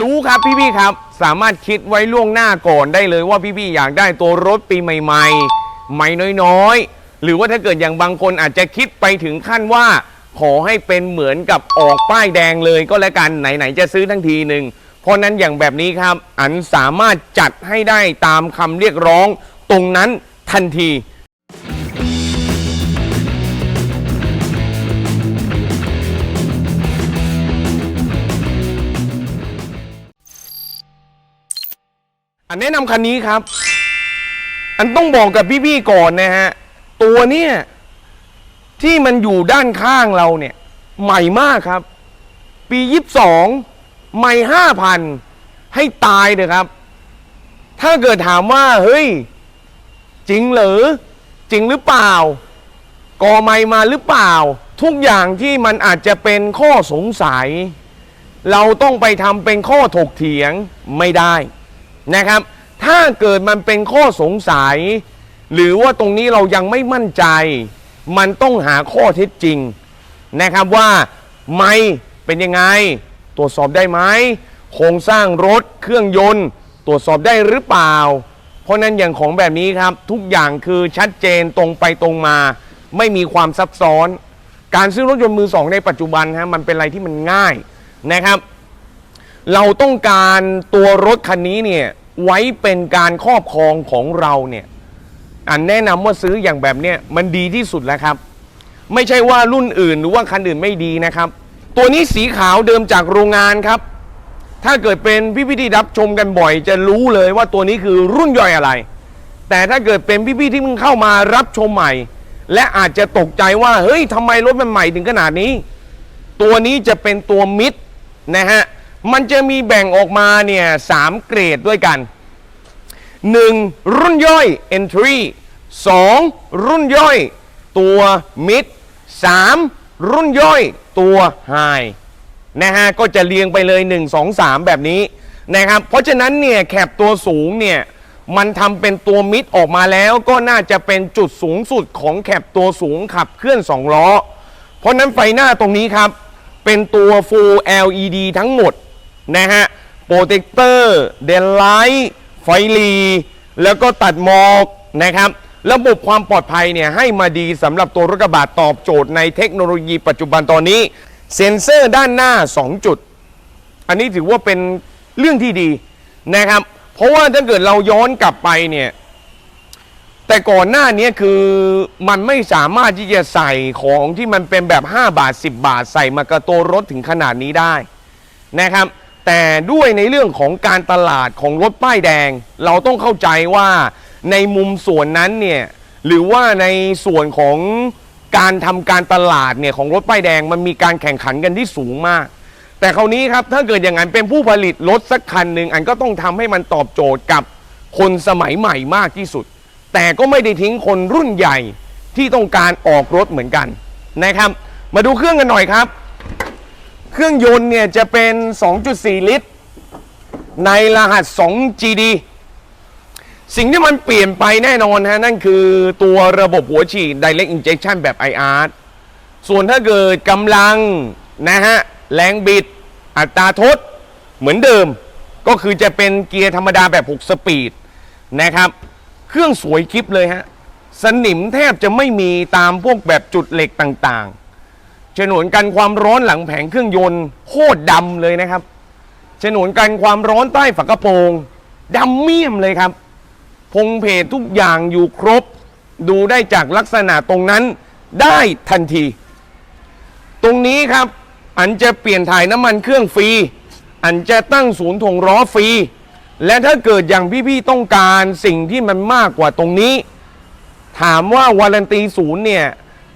รู้ครับพี่ๆครับ สามารถคิดไว้ล่วงหน้าก่อนได้เลยว่าพี่ๆอยากได้ตัวรถปีใหม่ๆใหม่น้อยๆ หรือว่าถ้าเกิดอย่างบางคนอาจจะคิดไปถึงขั้นว่า ขอให้เป็นเหมือนกับออกป้ายแดงเลยก็แล้วกันไหนๆจะซื้อทั้งทีหนึ่งเพราะนั้นอย่างแบบนี้ครับ อันสามารถจัดให้ได้ตามคำเรียกร้องตรงนั้นทันที แนะนำคันนี้ครับ อันต้องบอกกับพี่ๆก่อนนะฮะ ตัวเนี้ยที่มันอยู่ด้านข้างเราเนี่ย ใหม่มากครับ ปียี่สิบสองใหม่ห้าพันให้ตายเถอะครับ ถ้าเกิดถามว่า เฮ้ย จริงหรือ จริงหรือเปล่า กอไม่มาหรือเปล่า ทุกอย่างที่มันอาจจะเป็นข้อสงสัย เราต้องไปทำเป็นข้อถกเถียงไม่ได้ นะครับ ถ้าเกิดมันเป็นข้อสงสัย หรือว่าตรงนี้เรายังไม่มั่นใจ มันต้องหาข้อเท็จจริงนะครับว่าไม่เป็นยังไง ตรวจสอบได้ไหมโครงสร้างรถเครื่องยนต์ ตรวจสอบได้หรือเปล่า เพราะนั้นอย่างของแบบนี้ครับ ทุกอย่างคือชัดเจนตรงไปตรงมา ไม่มีความซับซ้อน การซื้อรถยนต์มือสองในปัจจุบันฮะมันเป็นอะไรที่มันง่ายนะครับ เราต้องการตัวรถคันนี้เนี่ยไว้เป็นการครอบครองของเราเนี่ยอันแนะนำว่าซื้ออย่างแบบเนี้ยมันดีที่สุดแล้วครับ ไม่ใช่ว่ารุ่นอื่นหรือว่าคันอื่นไม่ดีนะครับ ตัวนี้สีขาวเดิมจากโรงงานครับ ถ้าเกิดเป็นพี่พี่ที่รับชมกันบ่อย จะรู้เลยว่าตัวนี้คือรุ่นย่อยอะไร แต่ถ้าเกิดเป็นพี่พี่ที่เพิ่งเข้ามารับชมใหม่ และอาจจะตกใจว่าเฮ้ยทำไมรถมันใหม่ถึงขนาดนี้ ตัวนี้จะเป็นตัวมิดนะฮะ มันจะมีแบ่งออกมาเนี่ยสามเกรดด้วยกัน 1. รุ่นย่อย entry 2. รุ่นย่อยตัว mid 3. รุ่นย่อยตัว high นะฮะก็จะเรียงไปเลย 1 2 3 แบบนี้นะครับ เพราะฉะนั้นเนี่ยแคปตัวสูงเนี่ยมันทำเป็นตัวมิดออกมาแล้วก็น่าจะเป็นจุดสูงสุดของแคปตัวสูงขับเคลื่อน 2 ล้อ เพราะฉะนั้นไฟหน้าตรงนี้ครับ เป็นตัว Full LED ทั้งหมด นะฮะโปรเทคเตอร์เดนไลท์ไฟลี แล้วก็ตัดหมอกนะครับ ระบบความปลอดภัยเนี่ยให้มาดีสำหรับตัวรถกระบะตอบโจทย์ในเทคโนโลยีปัจจุบันตอนนี้ เซ็นเซอร์ด้านหน้า 2 จุด อันนี้ถือว่าเป็นเรื่องที่ดีนะครับ เพราะว่าถ้าเกิดเราย้อนกลับไปเนี่ยแต่ก่อนหน้านี้คือมันไม่สามารถที่จะใส่ของที่มันเป็นแบบ 5 บาท 10 บาทใส่มากระโตวรถถึงขนาดนี้ได้นะครับ แต่ด้วยในเรื่องของการตลาดของรถป้ายแดง เราต้องเข้าใจว่าในมุมส่วนนั้นเนี่ยหรือว่าในส่วนของการทำการตลาดเนี่ยของรถป้ายแดงมันมีการแข่งขันกันที่สูงมาก แต่คราวนี้ครับถ้าเกิดอย่างนั้นเป็นผู้ผลิตรถสักคันหนึ่งอันก็ต้องทำให้มันตอบโจทย์กับคนสมัยใหม่มากที่สุด แต่ก็ไม่ได้ทิ้งคนรุ่นใหญ่ที่ต้องการออกรถเหมือนกันนะครับ มาดูเครื่องกันหน่อยครับ เครื่องยนต์เนี่ยจะเป็น 2.4 ลิตร ในรหัส 2GD สิ่งที่มันเปลี่ยนไปแน่นอนฮะ นั่นคือตัวระบบหัวฉีด Direct Injection แบบ IR ส่วนถ้าเกิดกำลังนะฮะ แรงบิด อัตราทด เหมือนเดิม ก็คือจะเป็นเกียร์ธรรมดาแบบ 6 สปีดนะครับ เครื่องสวยคลิปเลยฮะ สนิมแทบจะไม่มีตามพวกแบบจุดเหล็กต่างๆ ฉนวนกันความร้อนหลังแผงเครื่องยนต์โคตรดำเลยนะครับฉนวนกันความร้อนใต้ฝากระโปรงดำเมี่ยมเลยครับ พงเพจทุกอย่างอยู่ครบ ดูได้จากลักษณะตรงนั้นได้ทันที ตรงนี้ครับ อันจะเปลี่ยนถ่ายน้ำมันเครื่องฟรี อันจะตั้งศูนย์ถ่วงล้อฟรี และถ้าเกิดอย่างพี่ๆต้องการสิ่งที่มันมากกว่าตรงนี้ ถามว่าวารันตีศูนย์เนี่ย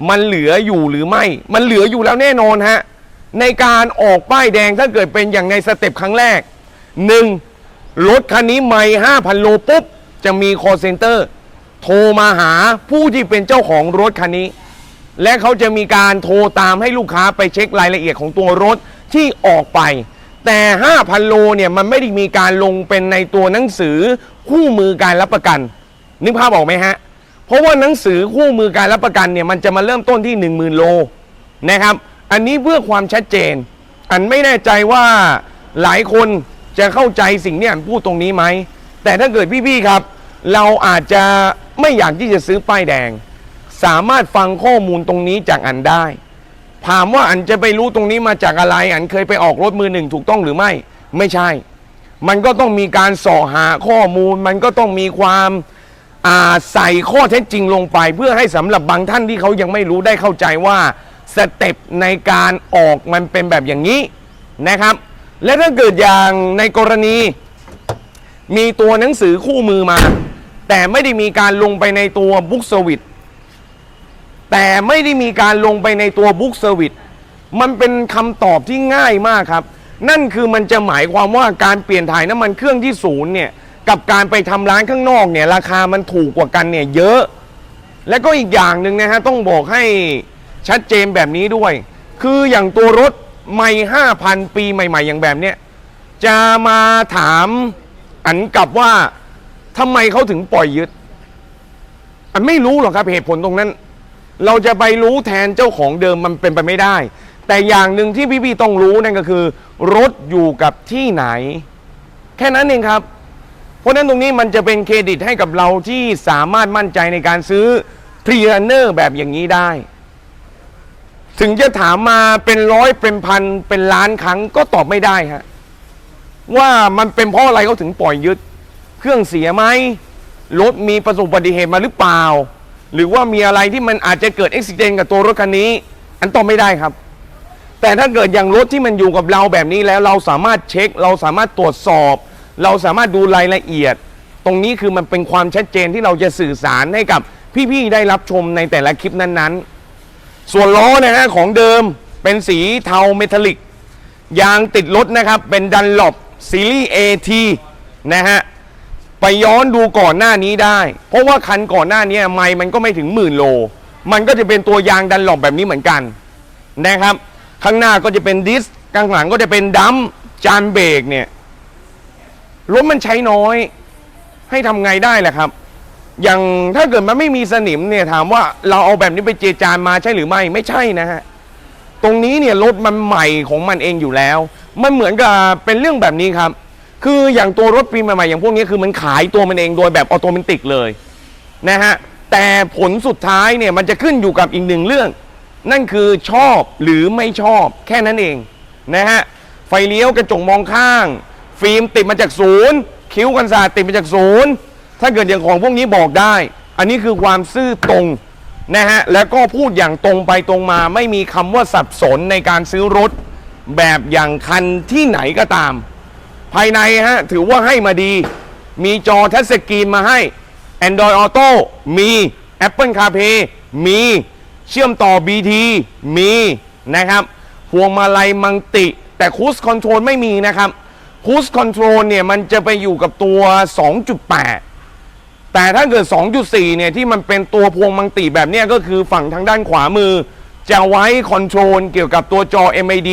มันเหลืออยู่หรือไม่ มันเหลืออยู่แล้วแน่นอนฮะ ในการออกป้ายแดงถ้าเกิดเป็นอย่างในสเต็ปครั้งแรกหนึ่งรถคันนี้ไม่ห้าพันโลปุ๊บ จะมีคอเซ็นเตอร์โทรมาหาผู้ที่เป็นเจ้าของรถคันนี้ และเขาจะมีการโทรตามให้ลูกค้าไปเช็ครายละเอียดของตัวรถที่ออกไป แต่ 5,000 โลเนี่ยมันไม่ได้มีการลงเป็นในตัวหนังสือคู่มือการรับประกัน นึกภาพออกไหมฮะ เพราะว่าหนังสือคู่มือการรับประกันเนี่ยมันจะมาเริ่มต้นที่ 10,000 โลนะครับ อันนี้เพื่อความชัดเจน อันไม่แน่ใจว่าหลายคนจะเข้าใจสิ่งที่อันพูดตรงนี้ไหม แต่ถ้าเกิดพี่ๆครับ เราอาจจะไม่อยากที่จะซื้อป้ายแดง สามารถฟังข้อมูลตรงนี้จากอันได้ถามว่าอันจะไปรู้ตรงนี้มาจากอะไร อันเคยไปออกรถมือหนึ่งถูกต้องหรือไม่ ไม่ใช่ มันก็ต้องมีการสอหาข้อมูล มันก็ต้องมีความ อ่าใส่ข้อเท็จจริงลงไป เพื่อให้สำหรับบางท่านที่เขายังไม่รู้ได้เข้าใจว่าสเต็ปในการออกมันเป็นแบบอย่างนี้นะครับ และถ้าเกิดอย่างในกรณี มีตัวหนังสือคู่มือมา แต่ไม่ได้มีการลงไปในตัวบุ๊กเซอร์วิสแต่ไม่ได้มีการลงไปในตัวบุ๊กเซอร์วิสมันเป็นคำตอบที่ง่ายมากครับ นั่นคือมันจะหมายความว่าการเปลี่ยนถ่ายน้ำมันเครื่องที่ศูนย์เนี่ย กับการไปทำร้านข้างนอกเนี่ย ราคามันถูกกว่ากันเนี่ยเยอะ และก็อีกอย่างหนึ่งนะฮะต้องบอกให้ชัดเจนแบบนี้ด้วย คืออย่างตัวรถไม่ห้าพันปีใหม่ ๆ อย่างแบบเนี้ยจะมาถามอันกลับว่าทำไมเขาถึงปล่อยยึด อันไม่รู้หรอกครับเหตุผลตรงนั้น เราจะไปรู้แทนเจ้าของเดิมมันเป็นไปไม่ได้ แต่อย่างหนึ่งที่พี่ๆต้องรู้นั่นก็คือ รถอยู่กับที่ไหน แค่นั้นเองครับ เพราะฉะนั้นตรงนี้มันจะเป็นเครดิตให้กับเราที่สามารถมั่นใจในการซื้อพรีเนอร์แบบอย่างนี้ได้ ถึงจะถามมาเป็นร้อยเป็นพันเป็นล้านครั้งก็ตอบไม่ได้ฮะว่ามันเป็นเพราะอะไรเขาถึงปล่อยยึด เครื่องเสียไหมรถมีประสบอุบัติเหตุมาหรือเปล่า หรือว่ามีอะไรที่มันอาจจะเกิดอุบิเหตุกับตัวรถคันนี้ อันตอบไม่ได้ครับ แต่ถ้าเกิดอย่างรถที่มันอยู่กับเราแบบนี้แล้วเราสามารถเช็ค เราสามารถตรวจสอบ เราสามารถดูรายละเอียด ตรงนี้คือมันเป็นความชัดเจนที่เราจะสื่อสารให้กับพี่ๆได้รับชมในแต่ละคลิปนั้นๆ ส่วนล้อนะฮะของเดิมเป็นสีเทาเมทัลลิก ยางติดรถนะครับ เป็นดันหลบซีรีส์ AT นะฮะไปย้อนดูก่อนหน้านี้ได้ เพราะว่าคันก่อนหน้านี้ไม่มันก็ไม่ถึงหมื่นโล มันก็จะเป็นตัวยางดันหลบแบบนี้เหมือนกันนะครับ ข้างหน้าก็จะเป็นดิสก์ข้างหลังก็จะเป็นดัมจานเบรกเนี่ย รถมันใช้น้อย ให้ทำไงได้แหละครับ อย่างถ้าเกิดมันไม่มีสนิมเนี่ยถามว่าเราเอาแบบนี้ไปเจจานมาใช่หรือไม่ไม่ใช่นะฮะตรงนี้เนี่ยรถมันใหม่ของมันเองอยู่แล้ว มันเหมือนกับเป็นเรื่องแบบนี้ครับ คืออย่างตัวรถปีใหม่ๆอย่างพวกนี้คือมันขายตัวมันเองโดยแบบออโตเมติกเลยนะฮะแต่ผลสุดท้ายเนี่ยมันจะขึ้นอยู่กับอีกหนึ่งเรื่อง นั่นคือชอบหรือไม่ชอบแค่นั้นเองนะฮะไฟเลี้ยวกระจกมองข้าง ฟิล์มติดมาจากศูนย์คิ้วกันศาสตร์ติดมาจากศูนย์ถ้าเกิดอย่างของพวกนี้บอกได้ อันนี้คือความซื่อตรงนะฮะแล้วก็พูดอย่างตรงไปตรงมา ไม่มีคำว่าสับสนในการซื้อรถ แบบอย่างคันที่ไหนก็ตาม ภายในฮะถือว่าให้มาดี มีจอทัชสกรีนมาให้ Android Auto มี Apple CarPlay มีเชื่อมต่อ BT มีนะครับพวงมาลัยมังติ แต่คูสคอนโทรลไม่มีนะครับ คูสคอนโทรลเนี่ยมันจะไปอยู่กับตัว 2.8 แต่ถ้าเกิด 2.4 เนี่ยที่มันเป็นตัวพวงมังติแบบเนี้ยก็คือฝั่งทางด้านขวามือ จะไว้คอนโทรลเกี่ยวกับตัวจอ MID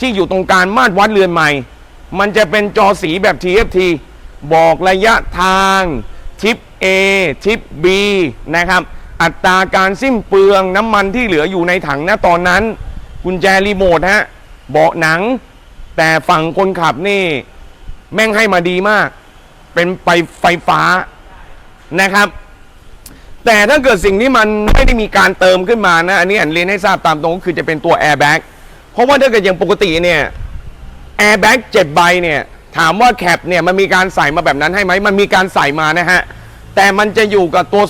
ที่อยู่ตรงกลารมาตรวัดเรือนใหม่ มันจะเป็นจอสีแบบ TFT บอกระยะทางทิป A ทิป B นะครับ อัตราการสิ้นเปลืองน้ำมันที่เหลืออยู่ในถังณตอนนั้น กุญแจรีโมทฮะเบาะหนัง แต่ฝั่งคนขับนี่ แม่งให้มาดีมาก เป็นไปไฟฟ้านะครับ แต่ถ้าเกิดสิ่งที่มันไม่ได้มีการเติมขึ้นมานะ อันนี้อันเรียนให้ทราบตามตรงก็คือจะเป็นตัวแอร์แบ็กเพราะว่าถ้าเกิดอย่างปกติเนี่ยแอร์แบ็กเจ็ดใบเนี่ย ถามว่าแคปเนี่ยมันมีการใส่มาแบบนั้นให้ไหมมันมีการใส่มานะฮะแต่มันจะอยู่กับตัว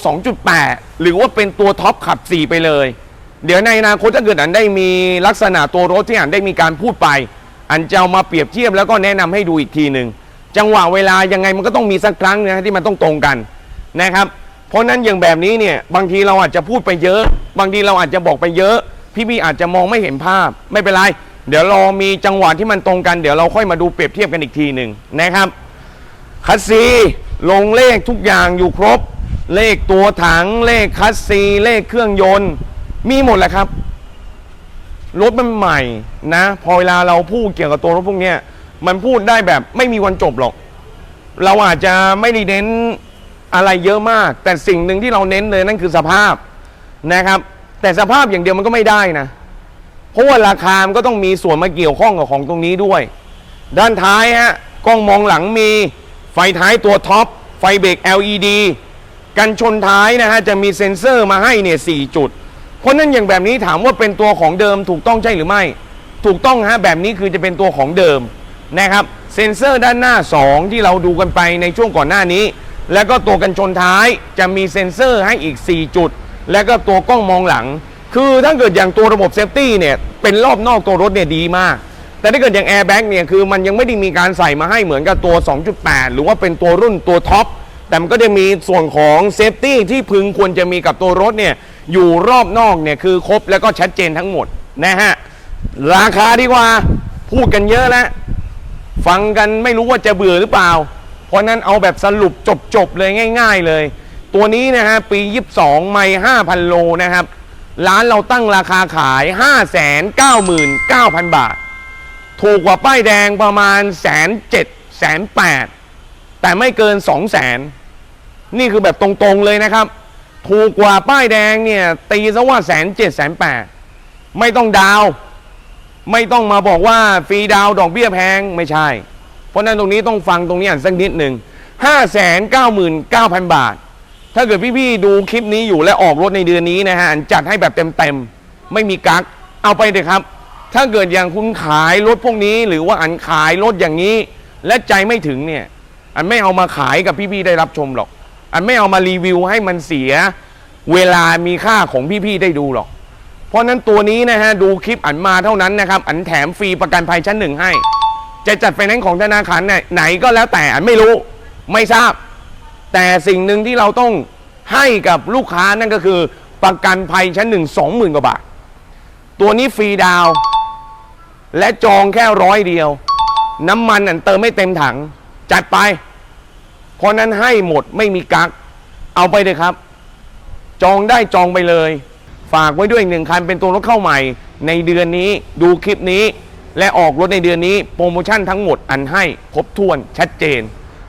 2.8 หรือว่าเป็นตัวท็อปขับ 4 ไปเลย เดี๋ยวในอนาคตถ้าเกิดอันได้มีลักษณะตัวรถที่อันได้มีการพูดไป อันจะเอามาเปรียบเทียบแล้วก็แนะนำให้ดูอีกทีหนึ่งจังหวะเวลายังไงมันก็ต้องมีสักครั้งนะที่มันต้องตรงกันนะครับ เพราะนั้นอย่างแบบนี้เนี่ยบางทีเราอาจจะพูดไปเยอะ บางทีเราอาจจะบอกไปเยอะ พี่ๆอาจจะมองไม่เห็นภาพไม่เป็นไรเดี๋ยวรอมีจังหวะที่มันตรงกันเดี๋ยวเราค่อยมาดูเปรียบเทียบกันอีกทีหนึ่งนะครับคัสซีลงเลขทุกอย่างอยู่ครบ เลขตัวถัง เลขคัสซี เลขเครื่องยนต์ มีหมดแหละครับ รถมันใหม่นะ พอเวลาเราพูดเกี่ยวกับตัวรถพวกเนี้ยมันพูดได้แบบไม่มีวันจบหรอก เราอาจจะไม่ได้เน้นอะไรเยอะมาก แต่สิ่งหนึ่งที่เราเน้นเลยนั่นคือสภาพนะครับ แต่สภาพอย่างเดียวมันก็ไม่ได้นะ เพราะว่าราคามันก็ต้องมีส่วนมาเกี่ยวข้องกับของตรงนี้ด้วย ด้านท้ายฮะกล้องมองหลังมีไฟท้ายตัวท็อปไฟเบรก LED กันชนท้ายนะฮะจะมีเซ็นเซอร์มาให้เนี่ยสจุด เพราะนั้นอย่างแบบนี้ถามว่าเป็นตัวของเดิมถูกต้องใช่หรือไม่ ถูกต้องฮะแบบนี้คือจะเป็นตัวของเดิมนะครับเซ็นเซอร์ด้านหน้า 2 ที่เราดูกันไปในช่วงก่อนหน้านี้ แล้วก็ตัวกันชนท้ายจะมีเซ็นเซอร์ให้อีก 4 จุด แล้วก็ตัวกล้องมองหลัง คือถ้าเกิดอย่างตัวระบบเซฟตี้เนี่ยเป็นรอบนอกตัวรถเนี่ยดีมาก แต่ถ้าเกิดอย่างแอร์แบ็กเนี่ยคือมันยังไม่ได้มีการใส่มาให้เหมือนกับตัว 2.8 หรือว่าเป็นตัวรุ่นตัวท็อปแต่มันก็จะมีส่วนของเซฟตี้ที่พึงควรจะมีกับตัวรถเนี่ย อยู่รอบนอกเนี่ยคือครบแล้วก็ชัดเจนทั้งหมดนะฮะราคาดีกว่าพูดกันเยอะแล้วฟังกันไม่รู้ว่าจะเบื่อหรือเปล่า เพราะนั้นเอาแบบสรุปจบๆเลยง่าย ๆเลย ตัวนี้นะฮะปี 22 ไม่5,000 โลนะครับ ร้านเราตั้งราคาขาย 599,000 บาท ถูกกว่าป้ายแดงประมาณแสนเจ็ดแสนแปดแต่ไม่เกิน 2 0 0แสนนี่คือแบบตรงๆเลยนะครับ ถูกกว่าป้ายแดงเนี่ย ตีซะว่าแสนเจ็ดแสนแปดไม่ต้องดาว ไม่ต้องมาบอกว่าฟรีดาวดอกเบี้ยแพงไม่ใช่ เพราะนั้นตรงนี้ต้องฟังตรงนี้อ่านสักนิดหนึ่งห้าแสนเก้าหมื่นเก้าพันบาท ถ้าเกิดพี่ๆดูคลิปนี้อยู่และออกรถในเดือนนี้นะฮะอันจัดให้แบบเต็มๆ ไม่มีกักเอาไปเลยครับ ถ้าเกิดอย่างคุณขายรถพวกนี้ หรือว่าอันขายรถอย่างนี้ และใจไม่ถึงเนี่ย อันไม่เอามาขายกับพี่ๆได้รับชมหรอก อันไม่เอามารีวิวให้มันเสียเวลามีค่าของพี่ๆได้ดูหรอก เพราะนั้นตัวนี้นะฮะดูคลิปอันมาเท่านั้นนะครับ อันแถมฟรีประกันภัยชั้นหนึ่งให้ จะจัดไฟแนนซ์ของธนาคารไหนไหนก็แล้วแต่อันไม่รู้ไม่ทราบ แต่สิ่งหนึ่งที่เราต้องให้กับลูกค้านั่นก็คือประกันภัยชั้นหนึ่งสองหมื่นกว่าบาท ตัวนี้ฟรีดาว และจองแค่ร้อยเดียว น้ำมันอันเติมไม่เต็มถัง จัดไป เพราะนั้นให้หมดไม่มีกักเอาไปเลยครับ จองได้จองไปเลย ฝากไว้ด้วยหนึ่งคันเป็นตัวรถเข้าใหม่ ในเดือนนี้ดูคลิปนี้ และออกรถในเดือนนี้โปรโมชั่นทั้งหมดอันให้ครบถ้วนชัดเจน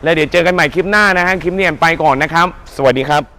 และเดี๋ยวเจอกันใหม่คลิปหน้านะฮะคลิปนี้ไปก่อนนะครับ สวัสดีครับ